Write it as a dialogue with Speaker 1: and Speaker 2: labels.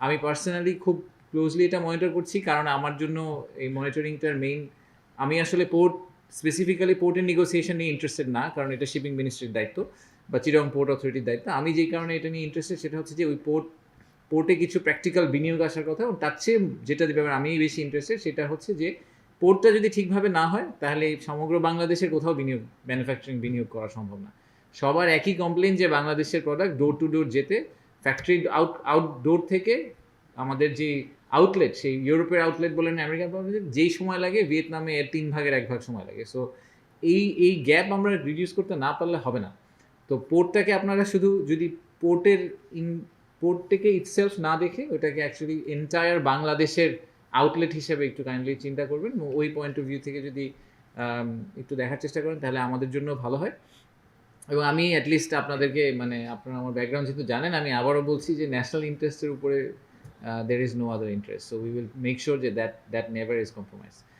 Speaker 1: আমি পার্সোনালি খুব ক্লোজলি এটা মনিটর করছি কারণ আমার জন্য এই মনিটরিংটার মেইন আমি আসলে পোর্ট স্পেসিফিক্যালি পোর্টের নেগোসিয়েশন নিয়ে ইন্টারেস্টেড না, কারণ এটা শিপিং মিনিস্ট্রির দায়িত্ব বা চিরং পোর্ট অথরিটির দায়িত্ব। আমি যেই কারণে এটা নিয়ে ইন্টারেস্টেড সেটা হচ্ছে যে ওই পোর্ট পোর্টে কিছু প্র্যাকটিক্যাল বিনিয়োগ আসার কথা এবং তার চেয়ে যেটা ব্যাপারে আমি বেশি ইন্টারেস্টেড সেটা হচ্ছে যে পোর্টটা যদি ঠিকভাবে না হয় তাহলে সমগ্র বাংলাদেশের কোথাও বিনিয়োগ ম্যানুফ্যাকচারিং বিনিয়োগ করা সম্ভব না। সবার একই কমপ্লেন যে বাংলাদেশের প্রোডাক্ট ডোর টু ডোর যেতে ফ্যাক্টরি আউট আউটডোর থেকে আমাদের যে আউটলেট সেই ইউরোপের আউটলেট বলেন আমেরিকান যেই সময় লাগে, ভিয়েতনামে এর তিন ভাগের এক ভাগ সময় লাগে। সো এই এই গ্যাপ আমরা রিডিউস করতে না পারলে হবে না। তো পোর্টটাকে আপনারা শুধু যদি পোর্টের ইন পোর্টটাকে ইটসেলফ না দেখে, ওটাকে অ্যাকচুয়ালি এন্টায়ার বাংলাদেশের আউটলেট হিসেবে একটু কাইন্ডলি চিন্তা করবেন। ওই পয়েন্ট অফ ভিউ থেকে যদি একটু দেখার চেষ্টা করেন, তাহলে আমাদের জন্য ভালো হয়। এবং আমি অ্যাটলিস্ট আপনাদেরকে মানে আপনারা আমার ব্যাকগ্রাউন্ড যেহেতু জানেন, আমি আবারও বলছি যে ন্যাশনাল ইন্টারেস্টের উপরে there is no other interest so we will make sure যে that that never is compromise